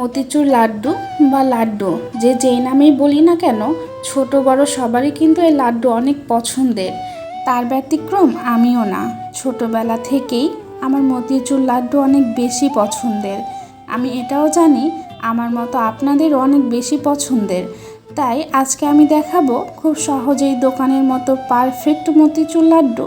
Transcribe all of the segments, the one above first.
মতিচুর লাড্ডু বা লাড্ডু, যে যেই নামেই বলি না কেন, ছোট বড় সবারই কিন্তু এই লাড্ডু অনেক পছন্দের। তার ব্যতিক্রম আমিও না। ছোটবেলা থেকেই আমার মতিচুর লাড্ডু অনেক বেশি পছন্দের। আমি এটাও জানি, আমার মতো আপনাদেরও অনেক বেশি পছন্দের। তাই আজকে আমি দেখাবো খুব সহজেই দোকানের মতো পারফেক্ট মতিচুর লাড্ডু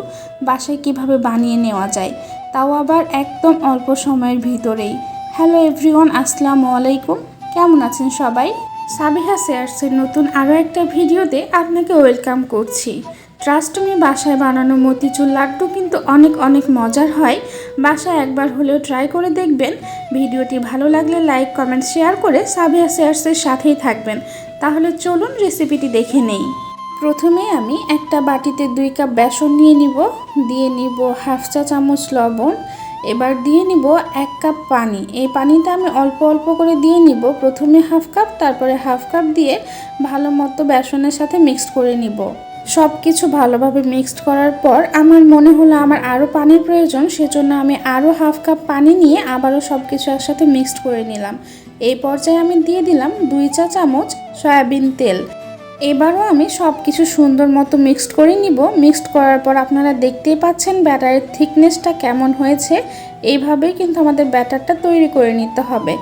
বাসায় কীভাবে বানিয়ে নেওয়া যায়, তাও আবার একদম অল্প সময়ের ভিতরেই। হ্যালো এভরিওয়ান, আসসালামু আলাইকুম। কেমন আছেন সবাই? সাবিহা শেয়ার্সের নতুন আরও একটা ভিডিওতে আপনাকে ওয়েলকাম করছি। ট্রাস্ট মি বাসায় বানানো মতিচুর লাড্ডু কিন্তু অনেক অনেক মজার হয়। বাসায় একবার হলেও ট্রাই করে দেখবেন। ভিডিওটি ভালো লাগলে লাইক কমেন্ট শেয়ার করে সাবিহা শেয়ার্সের সাথেই থাকবেন। তাহলে চলুন রেসিপিটি দেখে নেই। প্রথমে আমি একটা বাটিতে দুই কাপ বেসন নিয়ে নিব। দিয়ে নিব হাফ চা চামচ লবণ। এবার দিয়ে নিব এক কাপ পানি। এই পানিটা আমি অল্প অল্প করে দিয়ে নিব। প্রথমে হাফ কাপ, তারপরে হাফ কাপ দিয়ে ভালো মতো বেসনের সাথে মিক্সড করে নিব। সব কিছু ভালোভাবে মিক্সড করার পর আমার মনে হলো আমার আরও পানির প্রয়োজন, সেজন্য আমি আরও হাফ কাপ পানি নিয়ে আবারও সব কিছু একসাথে মিক্সড করে নিলাম। এই পর্যায়ে আমি দিয়ে দিলাম দুই চা চামচ সয়াবিন তেল। এবারও আমি সব কিছু সুন্দর মতো মিক্সড করে নিব। মিক্সড করার পর আপনারা দেখতেই পাচ্ছেন ব্যাটারের থিকনেসটা কেমন হয়েছে। এইভাবেই কিন্তু আমাদের ব্যাটারটা তৈরি করে নিতে হবে।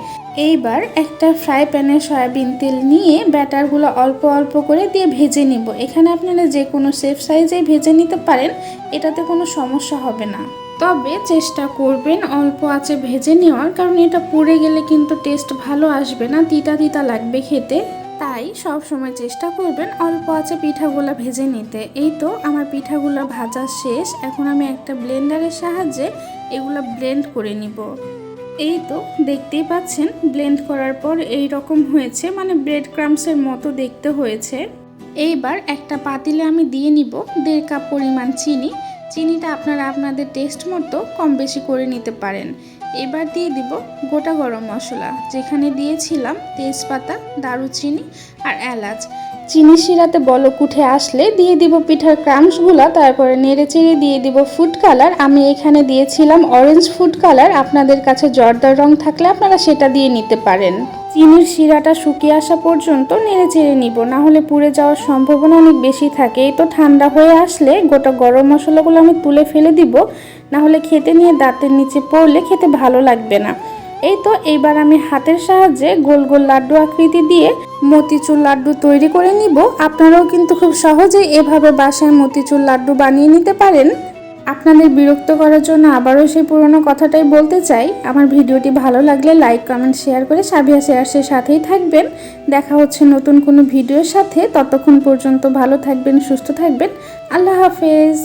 এইবার একটা ফ্রাই প্যানে সয়াবিন তেল নিয়ে ব্যাটারগুলো অল্প অল্প করে দিয়ে ভেজে নিব। এখানে আপনারা যে কোনো সেফ সাইজেই ভেজে নিতে পারেন, এটাতে কোনো সমস্যা হবে না। তবে চেষ্টা করবেন অল্প আছে ভেজে নেওয়ার, কারণ এটা পুড়ে গেলে কিন্তু টেস্ট ভালো আসবে না, তিতা তিতা লাগবে খেতে। তাই সব সময় চেষ্টা করবেন অল্প আছে পিঠাগুলো ভেজে নিতে। এই তো আমার পিঠাগুলো ভাজা শেষ। এখন আমি একটা ব্লেন্ডারের সাহায্যে এগুলো ব্লেন্ড করে নিব। এই তো দেখতেই পাচ্ছেন, ব্লেন্ড করার পর এই রকম হয়েছে মানে ব্রেড ক্রামসের মতো দেখতে হয়েছে। এইবার একটা পাতিলে আমি দিয়ে নিব দেড় কাপ পরিমাণ চিনি। চিনিটা আপনারা আপনাদের টেস্ট মতো কম বেশি করে নিতে পারেন। এবার দিয়ে দিব গোটা গরম মশলা যেখানে দিয়েছিলাম তেজপাতা দারুচিনি আর এলাচ। চিনি শিরাতে বলক উঠে আসলে দিয়ে দিব পিঠার ক্রামসগুলো তারপরে নেড়ে চেড়ে দিয়ে দিব ফুড কালার আমি এখানে দিয়েছিলাম অরেঞ্জ ফুড কালার আপনাদের কাছে জর্দার রং থাকলে আপনারা সেটা দিয়ে নিতে পারেন। চিনির শিরাটা শুকিয়ে আসা পর্যন্ত নেড়ে চেড়ে নিব না হলে পুড়ে যাওয়ার সম্ভাবনা অনেক বেশি থাকে। এই তো ঠান্ডা হয়ে আসলে গোটা গরম মশলাগুলো আমি তুলে ফেলে দিব না হলে খেতে নিয়ে দাঁতের নিচে পড়লে খেতে ভালো লাগবে না। এই তো এইবার আমি হাতের সাহায্যে গোল গোল লাড্ডু আকৃতি দিয়ে মতিচুর লাড্ডু তৈরি করে নিব। আপনারাও কিন্তু খুব সহজেই এভাবে বাসায় মতিচুর লাড্ডু বানিয়ে নিতে পারেন। আপনাদের বিরক্ত করার জন্য আবারও সেই পুরনো কথাটাই বলতে চাই। আমার ভিডিওটি ভালো লাগলে লাইক, কমেন্ট, শেয়ার করে সাবিয়া শেয়ার্সের সাথেই থাকবেন। দেখা হচ্ছে নতুন কোনো ভিডিওর সাথে। ততক্ষণ পর্যন্ত ভালো থাকবেন, সুস্থ থাকবেন। আল্লাহ হাফেজ।